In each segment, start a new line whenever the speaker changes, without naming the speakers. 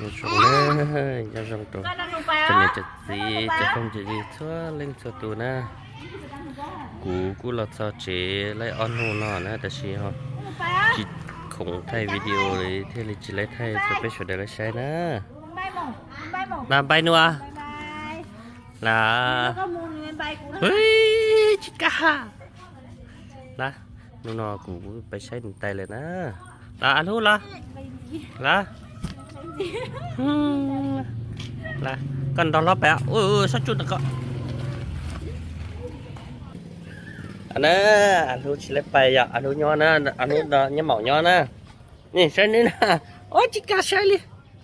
นี่ชมเล
ยยังตั
ว
จะ
มีจัดสีจะคงจะดีทั่วเล่นชัวตัวนะกูกูห
ลอดซอเจ
ไล่ออนหูนอนะแต่ชีฮะ
จิตของไทยวิดีโอเล
ยเท
เลจิไลไทยจะไปช่วลได้ใช่นะนำไปนัวนะ
เฮ้ยจิก้านะนูนอกูไปใช้หนึ่ง
ไตเล
ยนะลาอันหูละลา Là, cần đón lót bé. Ui, ui, sao chút được có. Anh ơi, anh hút chỉ lấy bay à, anh hút nhỏ nè, anh hút đó nhắm mỏng nhỏ nè. Nè, xe đi nè. Ôi, chica xe đi.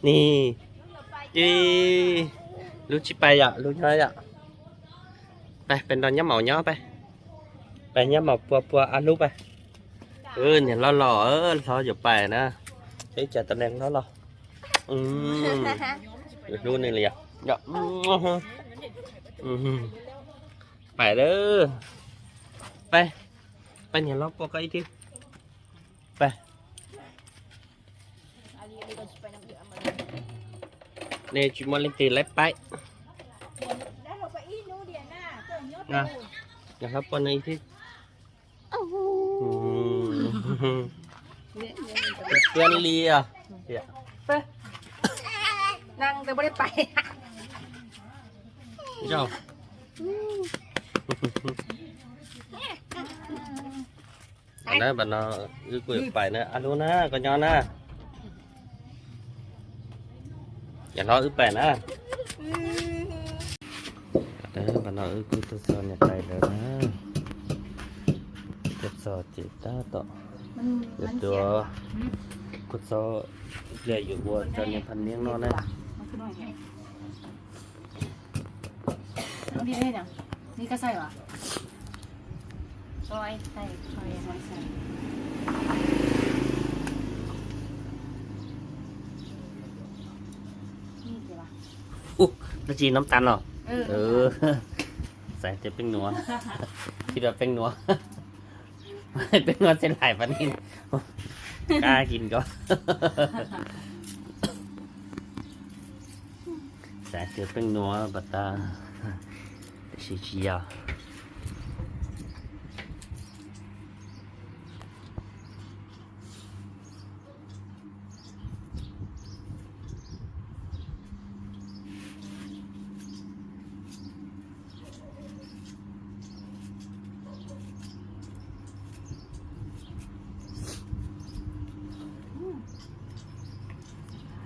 Nè. Đi. Lưu chỉ bay à, lưu nhỏ à. ไปเป็นตอนย้ำเหมาย้อไปไปย้ำเหมาปัวปัว อันลูกไปเออเนี่ยรอรอเออรออยู่ไปนะใช้จัดตำแหน่งรอรออืมเดี๋ยวดูนี่เลยอะเดี๋ยวอืมอืมไปเด้อไปไปเนี่ยรอปัวก็อีกทีไปเนี่ยจุดมันเล่นตีเล็บไป
แล้วเราไปอีนู้เดียน่ะเกิดยอด
นะนะครับปัวนี้ที่
โอ้โห
อืมเพื่อนเลียเดี๋ยว
นั่งแต่ไม่ได้ไป
เจ้าอันนั้นบัดนอคือกุยไปนะอันนู้นนะก็ย้อนนะอย่ารออึไปนะเออบัดนออึกุยตัวซอนอย่าไปเลยนะเจ็บซอจิตตาต่อ
มัน
เดี๋ยวตัวกุดซอเหลืออยู่บัวจนยังพันเลี้ยงนอนนะ
มั นคือน้อยไงอันนี้ได้ยังนี่ก็ใส่หรอซอยใส่ซอยซอยใส่นี่เดี๋ยวว่ะ
อู้ตะจีน้ำตาลเหรอ
เออ
เออ ใส่จะเป็นหนัว คิดว่าเป็นหนัว ไม่เป็นหนัวเส้นไหลปันนี้กล้ากินก็ ใส่จะเป็นนัวบัตตาชิชิยา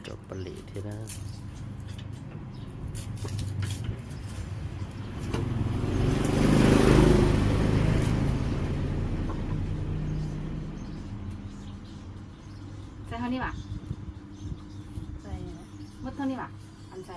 จบปลีที่นั่น
ใส่เท่านี้ป่ะใส่มดเท่านี้ป่ะอันใส่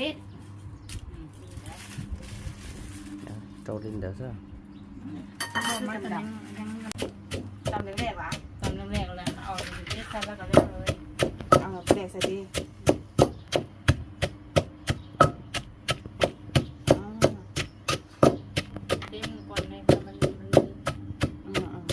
เผ็
ด
โจลินเดี๋ยวซะ
มันจะยังตำแรกๆวะ
ตอนแรกๆแล้วเอาเล็กใส่แล้วก็เล็กเลย
เอาแดกใส่ดิอ๋อ
เด้งก่อนเลยค่ะมันมัน
อืมอืม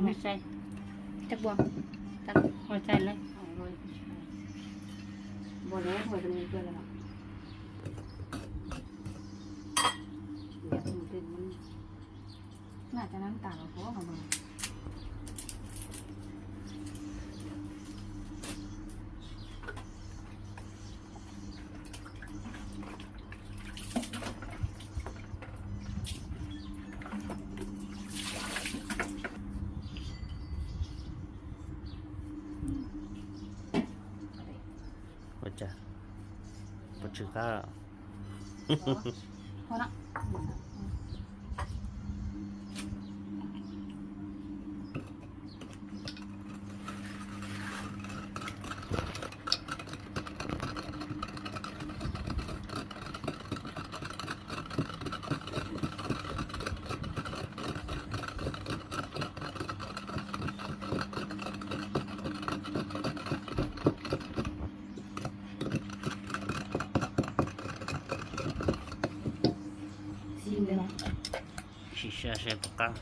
จับบ่วงไม่ใส่จับบ่วงจับหัวใจเลย
เอาเลยบ่แล้วหัวจะมีเกลือแล้วเนาะเดี๋ยวมันเป็นมันน่าจะน้ำตาลเพราะว่าของมัน
จ้ะปชื่อข้า
พอละ
ชิมเลยนะ
ชิชาเชฟกัง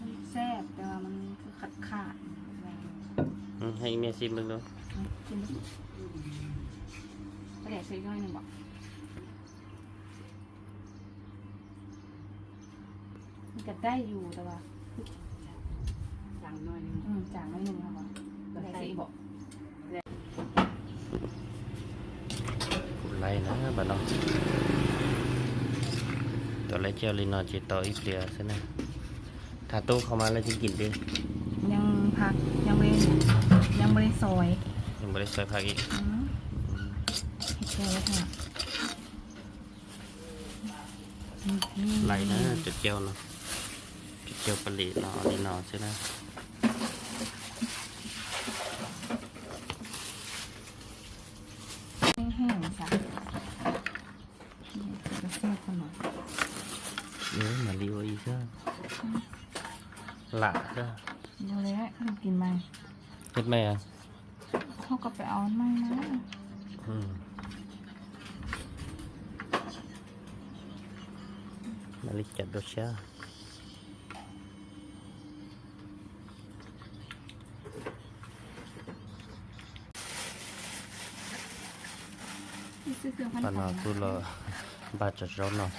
มันแซ่บแต่ว่ามันคือขาดขาด
อืมให้เมียซิมมึงดู
กินดิกระเดี๋ยวซื้อยหนึ่งบอกมันก็ได้อยู่แต่ว่า
สั่งหน่อยนึง
อืมจางน้อยหนึ่งครับว่ากระเดี๋ยวซื้อบอก
คุณ ไรนะบ้านน้องตัวไรเจ้าลินอจิตต่ออีเปลียซะนะถ้าตู้เข้ามาแล้วจะกินดิ
ยังพักยังไม่ยังไม่ได้ซอย
ยังไม่ได้ใส่ผักอีก
อืมให้แช่ไว้ค่ะอืม
ไรนะจุดเจียวเนาะจุดเจียวปลีเนาะเอาลินอใช่นะ
แห้งๆจ้ะนี่จะแซ่บขนาด
เออมาลีโออีกก็ละก็
เดี๋ยวเลยให้กินไหม
เฮ็ดไหมอะ
เขาก็ไปเอาไม่นะ
อืม มาลิจัดดชา
ซื้อเครื่องพัน
ปานอตุลบาจัดร้อนเนาะ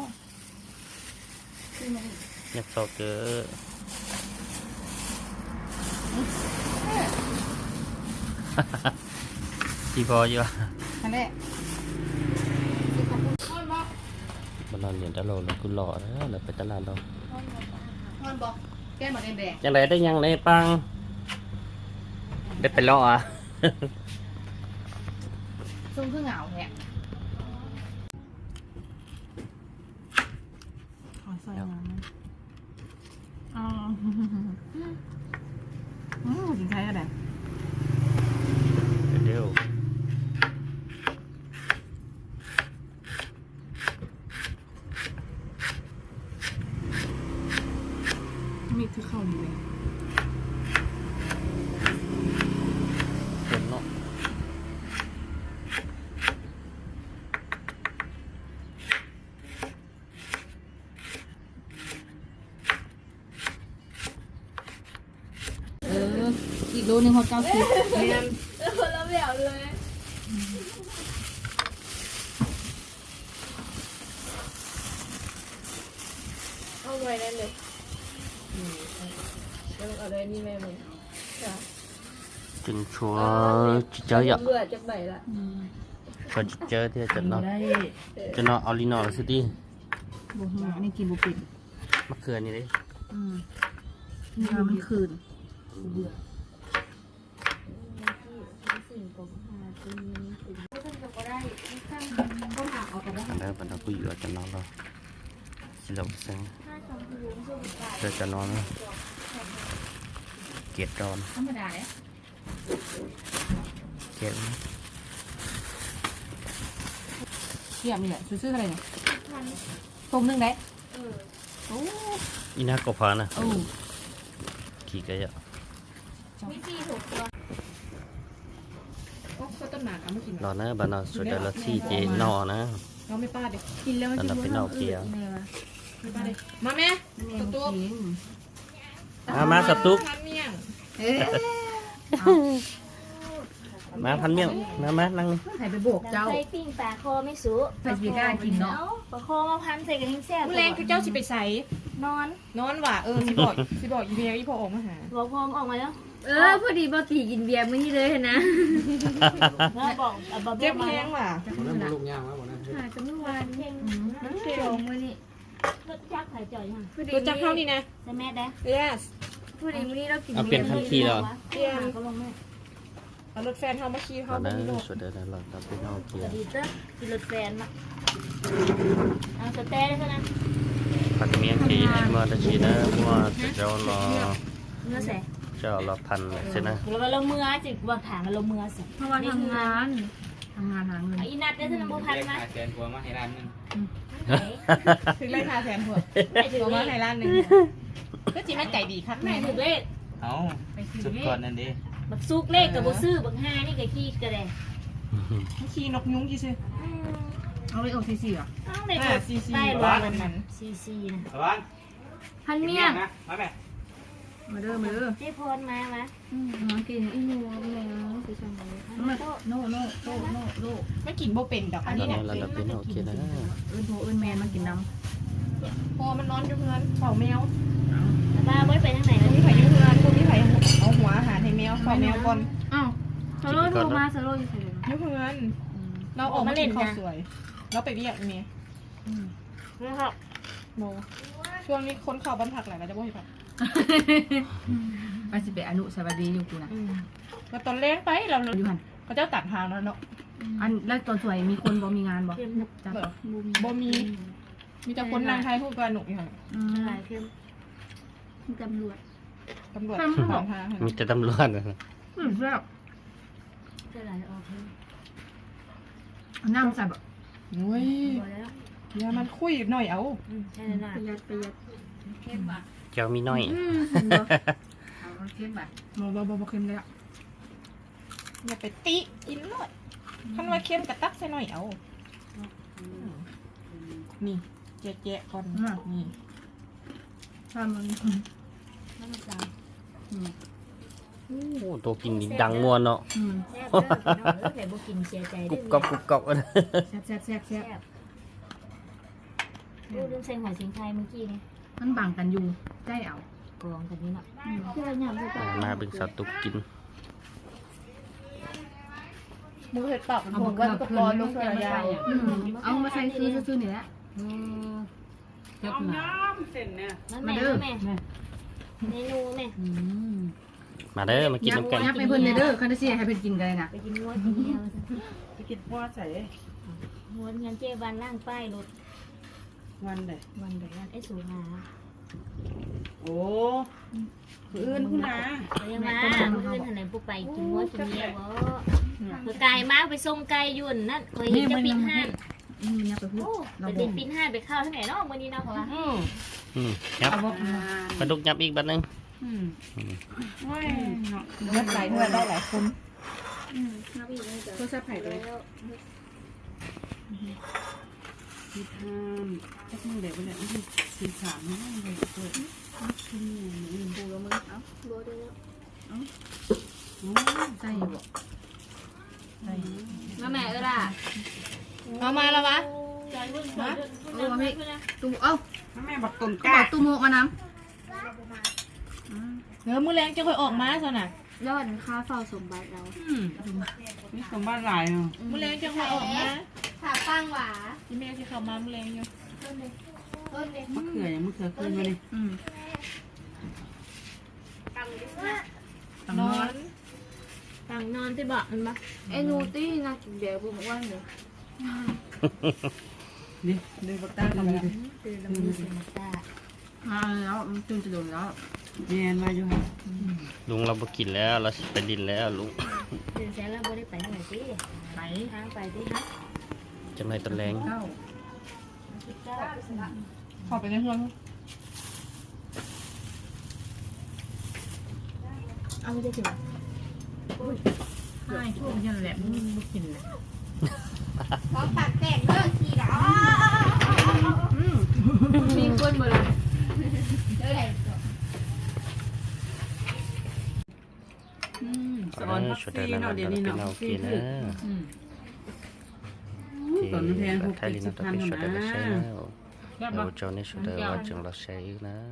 อ ย่าเอาลีนอสิอะจิกขอขอบคุณอะนี่ขอบคุณแต่น้อย
ตัวบ่ซื้อมาอีก
อยากสอกเจอที่พออยู่อะ
นั่นแหละซื้อขอบคุณทอนบ่
มันนอนเหรียญตะโลแล้วกูหล่อนะแล้วไปตลาดเรา
ทอนบ่แก้มหมดแดง
ยังไงได้ยังไงปัง ได้ไปล่ออะ
ๆซุ่มคือเหงาแฮะขอใส่น้ำนะอ๋ออืมกินใครกันแหละ
เดี๋ยว
มีคือเข้าดีเลย
คนเนาะ
เออ อีกโลนึงเขาเก้าสิบเรียน
เอาไว้ได้เลยแล้วเอาเลยนี่แม่มึงจ้ะ
จึงชัวจิเจออะ
เบื่อจะใบละ
อืม
ชัวจิเจอที่จะเนาะ
ได้
จะเนาะเอาลีนอสิดิ
บุหัวอันนี้กินบุปิด
มะเขือนี่ดิ
อืมเนื้อมันคืน
เบื่อ สิ่งของหาจริงท่านก็ได้ท่านก็หาเอากันได้
อันนั้นบรรดาผู้อยู่จะนอนเราสิเราเซ็ง
จำคือรู้สึกได้
เจอจะนอนนะเกียดอน
ธรรมดาเนี่ย
เกียด
เกี่ยมนี่แหละซื้ออะไรเนี่ยตรงนึงได้
อีน่ากบพานะ
โอ้
ขี่กะยะ
วิธีถูกตัว
โอ้ก็ต้นหมากเอาไม่กิน
รอนะบรรดาสุดเดลซี่เจนอนะ
เราไม่ป้าเด็กกินแล้วมัน
อันดับเป็นเอาเกียร์
แม่มาไม่ป้าเด็กมาแม่ตุ๊กตุ๊ก
มามาสตุ๊ก
ทานเมี่ยง
เอ๊ะ
มาพันเมี่ยงมามานั่งนี่
ใครไปโบกเจ้า
ใส่ปิ้งปลาคอไม่สุ
ไปสิกล้ากินเนาะ
เอาปลาคอมาพันใส่กันให้แซ่บ
มื้อแรงคือเจ้าสิไปใส่
นอน
นอนว่ะเออสิบอกสิบอกอีเมียอีพอออกมาหา
บอกพอมออกมาแล้ว
เออพอดีบอตีกินเบียร์มื้อนี้เลยนะ
แล้วบอกเอาบะ
เจ็
เบี้ย
บ
มา
แห้งว่ะ
หาจะเมื่อวาน
เพ่ง
มันเค็ม
สองมื้อนี้
รถจักรถ่ายจ่อยยัง
พอดี
ตัวจักเท่านี้นะ
ใส่แม่ได้
yes
พอดีมื้อนี้เรากิน
เอาเปลี่ยนทันทีแล้ว
เที่ยงก็ลงแม่
เอารถแฟนเฮามาขี่
เอา
เฮา
เด้
บ่มีร
อ
ถ
สุดเด้อเราจะไปเอาเกีย
สวั
ร์
สดีเจ้ากินรถแฟนมาเอาสเต้ได้เท่านั้น
พันเมี่ยงที่มัวตะชีนะมัวจะเจ้ารอ
เมื่อแส
เจ้ารอพันใช่นะ
แล้วก็เราเมื่อจิกวางถามเราเมื่อสิ
เพราะว่าทำงานทำงานหาเงิน
อีนัดได้เท่านั้นบุพันมา
แสนกว่ามาให้ร้านหนึง
ถึงเลยค่ะแสนหัว
ไม่ถึง
ตัว
เล
มา
ข
ให้ร้านหนึงก็จิมันใจดีคัก
ไม่
แม่
ถึงเลข
เอาสุดก่อนนั่นดิ
บักซุกเลขกับบัซื้อบักห้านี่กับขี้กระเดะ
ขี่นกยุงกี่ซื่อ
เอาไปออกซีซีเหรอ
อ้าวเลย
อ่าซีซี
ใต้ร
บ้า
ถ
นมัน
ซีซีนะ
ระวัง
พันเมี่ยง
นะมาแม่
มาเด้อมาเด้อ
เจ๊พรมามา
อืมน้องกินอีหนูแม่ไปชมเลย
มาโต
โน่โน่โน่โน่โน่
ไม่กินบ่เป็นดอกอัน
ตอ
นี้
น
เนี่
นี้
ย
เราจะเป็นโอเคนะ
เอิ้นโทรเอิ้นแม่มากินน้
พอมันนอนอยู่เฮือนเฝ้าแมว
บ้าไว้ไปทางไหน
บ่
แล้ว
มี
นี่
ไผอยู่เฮือนบ่มีไผเอาหัวอาหารให้แมวเฝ้าแมวก่อนำ
อ้าวโซโล่โทรมาโซโล่อยู่ไหน
อยู่เฮือนเราออกมาเล่นข้าวสวย เราไปเรียกเมีย
นะครับ
โมช่วงนี้คนเข้าบ้านผักหลายก็จะบ่ให้ผัก
ไปสิไปอนุสวัสดีอยู่กูนะ
มาตอนแรกไปเรา
อยู่หัน
เขาเจ้าตัดทางแล้วเนาะ
อันแล้วตัวสวยมีคนบ่มีงานบ่
เข้ม
จับ
แบบบ่มี มีแต่คนนางไทยพูดกันหนุกอยู่ค่ะ
อืม
หลายเข้ม
ตำรวจ
ตำรวจ
ทำ
ขวางทาง
มีแต่ตำรวจนะ
อืมแล้ว
จะหลายออกเข้ม
นั่งใส่แบบ
นุ้ย
พอแล้ว
อย่ามันคุยหน่อยเอา
อืมใช่แล้วนะ
ประหยัดประหยัด
เจ้ามีน้อย
อืมเห็นบ่เอาเข้มแบบบ่บ่บ่บ่เข้มเลยอะ
อย่าไปติกินเลยคันว่าเค็มกระตักใส่หน่อยเอา นี่แจ๊ะๆก่อนนี่
ถ้ามัน
น้ำตาล
โอ้ตัวกินนี่ดังมวนเนาะ
อืม
แซ่บเด้อพี่น้องเอ้ยแต่บ่กินเสียใจ
กรุ
เด้
บกรอบกรุบกรอบอะนะ
แซ่บแซ่บแซ่บแซ่
แซ่
บบ
ดูลืมใส่หัวสิงไทยเมื่อกี้นี่
มันบังกันอยู่ได้เอา
กรองกันนี่เนาะเพื่อหยำใส่ปาก
มาเป็นสาวตุกกิน
มือเห็ดปากเป็นผมว่าตะกอนลงเสื้อยาว
อืมเอามาใส่ซื้อซื้อนี่แหละ
อืม
เจ็บหนา
นั่น
มา
แม่
เด้อ
แม่เมนูแม่
อืม
มาเด้อมากินน้ำกัน
ยับไปเพิ่นเด้อคันสิให้เพิ่นกินกันเลยนะ
ไปกินงวดกินเดียว
ไปกินว่าใส่
งวดเงินเจ๊บันล่างป้ายรถ
วันใด
วันเดียวไอ้สูงหา
โอ้อื่นคุณนะ
เรียกมาเพื่อนทนายผู้ไปกินงวดกินเดียวบ่ไกลมากไปส่งไกลยุ่นนั่นเคยเห็นจะปิดห้าน
อืมยับไปพูด
โอ้ไปเด็ดปิดห้านไปเข้าที่ไหนเนาะวันนี้เนาะเพราะว่า
อืมยับปลาดุกยับอีกบัดหนึง
เลือดไสิบห้าจักมือเด็กไปเลยสี่สามนั่นเลยเปิดขึ้น
เนี่ยหนึ่ง
ปูกับมือเอ้าโบได้แล้วเอ้าใส่อยู่บ่ใส่
มาแม่เออล่ะ
มามาแล้ววะมา
เออมาพี่ตู้เอ้า
แม่บอกตุ่ม
ก้าตุ้มโมกมาน้ำ
เนื้อมือแรงจะค่อยออกมาสินะ
ยอดค่าเฝ้าสมบัติเราอืม
นี่สมบัติหลายอะ
มือแรงจะค่อยออกมา
ขาปังหวาน
ที่แม่จะเข้ามามือแรงอยู่
มะเขืออย่างมะเขือขึ้นมาเลยำ
อืม
ปังดิ
ตัง
น
น
อ
อน
น
ปังนอนที่บอกมันปะ
ไอ้นูตี้นะกินเบียร์บุ้งว่างเลย
นี่เดินปักตาเข้าไปแล้ว
คือลำมีสิมาตา
มาแล้วมันจุนจะโดนแล้ว
แม่นมาอยู่ค่ะ
ลุงเราบ่กินแล้วเราสิไปดินแล้วลุง
เดินแสนแล้วบ่ได้ไปไหนสิ
ไป
ทางไปที่ฮัก
จังไรตะแรง
เอ้า
ข้ไปในเฮือน
เอาไม่ได้กิน
ให้ช่วงยันแหละมึงไม่กินเลย
ข
อ
ปา
ก
แต
ก
เลิ
กทีละ
มีค
นมา
เลย
สอ
น
พักซีเนาะ
เดี๋ยว
นี้
เนาะ
ซีคือ
Thailand là Thailand tập cái số đó là xe nào, đầu cho nên số đó là trường là
xe yếu nè.